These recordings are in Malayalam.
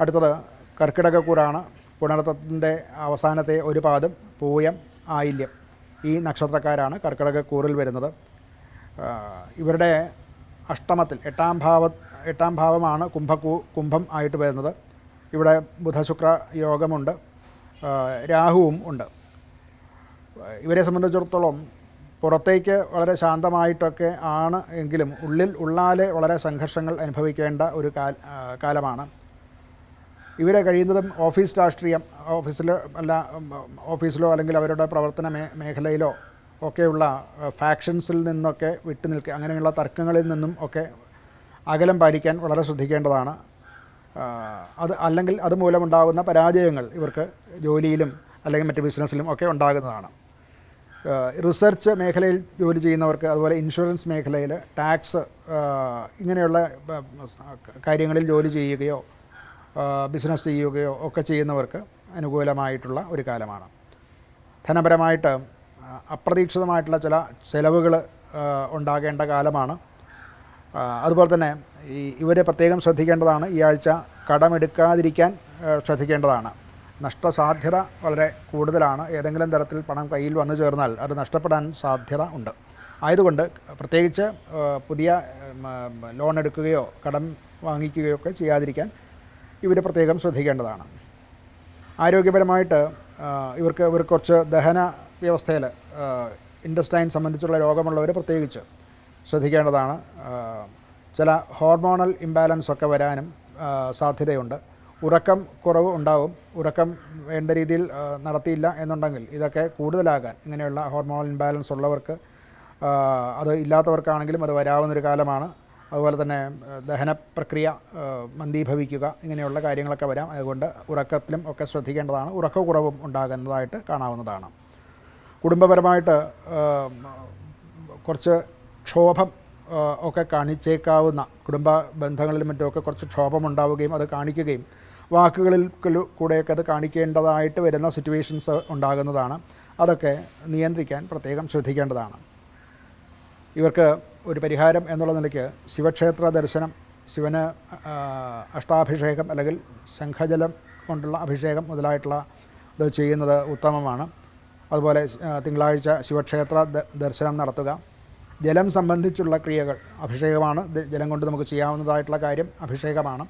അടുത്തത് കർക്കിടകക്കൂറാണ്. പുണർത്തത്തിന്റെ അവസാനത്തെ ഒരു പാദം പൂയം ആയില്യം ഈ നക്ഷത്രക്കാരാണ് കർക്കിടകക്കൂറിൽ വരുന്നത്. ഇവരുടെ അഷ്ടമത്തിൽ എട്ടാം ഭാവ എട്ടാം ഭാവമാണ് കുംഭക്കൂ കുംഭം ആയിട്ട് വരുന്നത്. ഇവിടെ ബുധശുക്ര യോഗമുണ്ട് രാഹുവും ഉണ്ട്. ഇവരെ സംബന്ധിച്ചിടത്തോളം പുറത്തേക്ക് വളരെ ശാന്തമായിട്ടൊക്കെ ആണ് എങ്കിലും ഉള്ളിൽ ഉള്ളാലെ വളരെ സംഘർഷങ്ങൾ അനുഭവിക്കേണ്ട ഒരു കാലമാണ്. ഇവരെ കഴിയുന്നതും ഓഫീസ് രാഷ്ട്രീയം ഓഫീസിലോ അല്ല ഓഫീസിലോ അല്ലെങ്കിൽ അവരുടെ പ്രവർത്തന മേ മേഖലയിലോ ഒക്കെയുള്ള ഫാക്ഷൻസിൽ നിന്നൊക്കെ വിട്ടു നിൽക്കുക അങ്ങനെയുള്ള തർക്കങ്ങളിൽ നിന്നും ഒക്കെ അകലം പാലിക്കാൻ വളരെ ശ്രദ്ധിക്കേണ്ടതാണ്. അത് അല്ലെങ്കിൽ അതുമൂലമുണ്ടാകുന്ന പരാജയങ്ങൾ ഇവർക്ക് ജോലിയിലും അല്ലെങ്കിൽ മറ്റ് ബിസിനസ്സിലും ഒക്കെ ഉണ്ടാകുന്നതാണ്. റിസർച്ച് മേഖലയിൽ ജോലി ചെയ്യുന്നവർക്ക് അതുപോലെ ഇൻഷുറൻസ് മേഖലയിൽ ടാക്സ് ഇങ്ങനെയുള്ള കാര്യങ്ങളിൽ ജോലി ചെയ്യുകയോ ബിസിനസ് ചെയ്യുകയോ ഒക്കെ ചെയ്യുന്നവർക്ക് അനുകൂലമായിട്ടുള്ള ഒരു കാലമാണ്. ധനപരമായിട്ട് അപ്രതീക്ഷിതമായിട്ടുള്ള ചില ചിലവുകൾ ഉണ്ടാകേണ്ട കാലമാണ്. അതുപോലെ തന്നെ ഈ ഇവരെ പ്രത്യേകം ശ്രദ്ധിക്കേണ്ടതാണ്. ഈ ആഴ്ച കടമെടുക്കാതിരിക്കാൻ ശ്രദ്ധിക്കേണ്ടതാണ്. നഷ്ടസാധ്യത വളരെ കൂടുതലാണ്. ഏതെങ്കിലും തരത്തിൽ പണം കയ്യിൽ വന്നു ചേർന്നാൽ അത് നഷ്ടപ്പെടാൻ സാധ്യത ഉണ്ട്. ആയതുകൊണ്ട് പ്രത്യേകിച്ച് പുതിയ ലോൺ എടുക്കുകയോ കടം വാങ്ങിക്കുകയോ ഒക്കെ ചെയ്യാതിരിക്കാൻ ഇവർ പ്രത്യേകം ശ്രദ്ധിക്കേണ്ടതാണ്. ആരോഗ്യപരമായിട്ട് ഇവർക്ക് ഇവർ കുറച്ച് ദഹന വ്യവസ്ഥയിൽ ഇൻഡസ്റ്റൈൻ സംബന്ധിച്ചുള്ള രോഗമുള്ളവർ പ്രത്യേകിച്ച് ശ്രദ്ധിക്കേണ്ടതാണ്. ചില ഹോർമോണൽ ഇംബാലൻസ് ഒക്കെ വരാനും സാധ്യതയുണ്ട്. ഉറക്കം കുറവ് ഉണ്ടാവും. ഉറക്കം വേണ്ട രീതിയിൽ നടത്തിയില്ല എന്നുണ്ടെങ്കിൽ ഇതൊക്കെ കൂടുതലാകാൻ ഇങ്ങനെയുള്ള ഹോർമോണൽ ഇംബാലൻസ് ഉള്ളവർക്ക് അത് ഇല്ലാത്തവർക്കാണെങ്കിലും അത് വരാവുന്നൊരു കാലമാണ്. അതുപോലെ തന്നെ ദഹന പ്രക്രിയ മന്ദീഭവിക്കുക ഇങ്ങനെയുള്ള കാര്യങ്ങളൊക്കെ വരാം. അതുകൊണ്ട് ഉറക്കത്തിലും ഒക്കെ ശ്രദ്ധിക്കേണ്ടതാണ്. ഉറക്കക്കുറവും ഉണ്ടാകുന്നതായിട്ട് കാണാവുന്നതാണ്. കുടുംബപരമായിട്ട് കുറച്ച് ക്ഷോഭം ഒക്കെ കാണിച്ചേക്കാവുന്ന കുടുംബ ബന്ധങ്ങളിലും മറ്റുമൊക്കെ കുറച്ച് ക്ഷോഭമുണ്ടാവുകയും അത് കാണിക്കുകയും വാക്കുകളിൽ കൂടെയൊക്കെ അത് കാണിക്കേണ്ടതായിട്ട് വരുന്ന സിറ്റുവേഷൻസ് ഉണ്ടാകുന്നതാണ്. അതൊക്കെ നിയന്ത്രിക്കാൻ പ്രത്യേകം ശ്രദ്ധിക്കേണ്ടതാണ്. ഇവർക്ക് ഒരു പരിഹാരം എന്നുള്ള നിലയ്ക്ക് ശിവക്ഷേത്ര ദർശനം ശിവന് അഷ്ടാഭിഷേകം അല്ലെങ്കിൽ ശംഖജലം കൊണ്ടുള്ള അഭിഷേകം മുതലായിട്ടുള്ള ഇത് ചെയ്യുന്നത് ഉത്തമമാണ്. അതുപോലെ തിങ്കളാഴ്ച ശിവക്ഷേത്ര ദർശനം നടത്തുക. ജലം സംബന്ധിച്ചുള്ള ക്രിയകൾ അഭിഷേകമാണ്. ജലം കൊണ്ട് നമുക്ക് ചെയ്യാവുന്നതായിട്ടുള്ള കാര്യം അഭിഷേകമാണ്.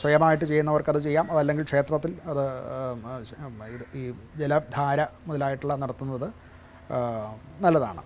സ്വയമായിട്ട് ചെയ്യുന്നവർക്കത് ചെയ്യാം. അതല്ലെങ്കിൽ ക്ഷേത്രത്തിൽ അത് ഈ ജലധാര മുതലായിട്ടുള്ള നടത്തുന്നത് നല്ലതാണ്.